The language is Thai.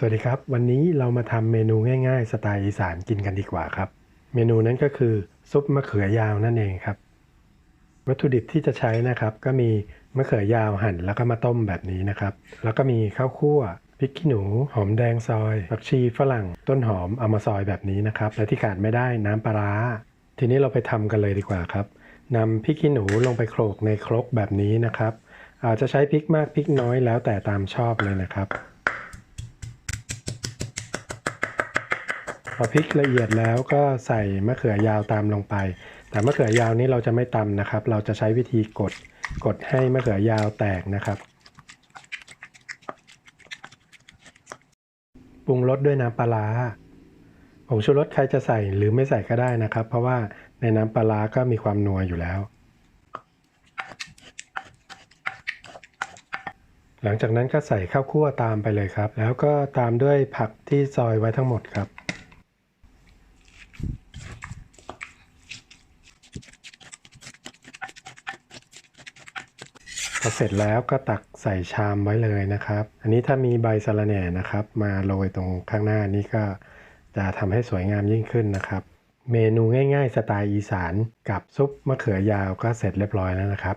สวัสดีครับ วันนี้เรามาทำเมนูง่าย ๆ สไตล์อีสานกินกันดีกว่าครับ เมนูนั้นก็คือซุปมะเขือยาวนั่นเองครับ วัตถุดิบที่จะใช้นะครับ ก็มีมะเขือยาวหั่นแล้วก็มาต้มแบบนี้นะครับ แล้วก็มีข้าวคั่วพริกขี้หนู หอมแดงซอยผักชีฝรั่ง ต้นหอมเอามาซอยแบบนี้นะครับ และที่ขาดไม่ได้น้ำปลาร้า ทีนี้เราไปทำกันเลยดีกว่าครับนำพริกขี้หนูลงไปโขลกในครกแบบนี้นะครับ อาจจะใช้พริกมากพริกน้อยแล้วแต่ตามชอบเลยนะครับ พอพริกละเอียดแล้วก็ใส่มะเขือยาวตามลงไป แต่มะเขือยาวนี้เราจะไม่ตำนะครับ เราจะใช้วิธีกดกดให้มะเขือยาวแตกนะครับปรุงรสด้วยน้ำปลาผงชูรสใครจะใส่หรือไม่ใส่ก็ได้นะครับ เพราะว่าในน้ำปลาร้าก็มีความนัวอยู่แล้ว หลังจากนั้นก็ใส่ข้าวคั่วตามไปเลยครับ แล้วก็ตามด้วยผักที่ซอยไว้ทั้งหมดครับ พอเสร็จแล้วก็ตักใส่ชามไว้เลยนะครับ อันนี้ถ้ามีใบสะระแหน่นะครับ มาโรยตรงข้างหน้านี้ก็จะทำให้สวยงามยิ่งขึ้นนะครับ เมนูง่าย ๆ สไตล์อีสานกับซุปมะเขือยาวก็เสร็จเรียบร้อยแล้วนะครับ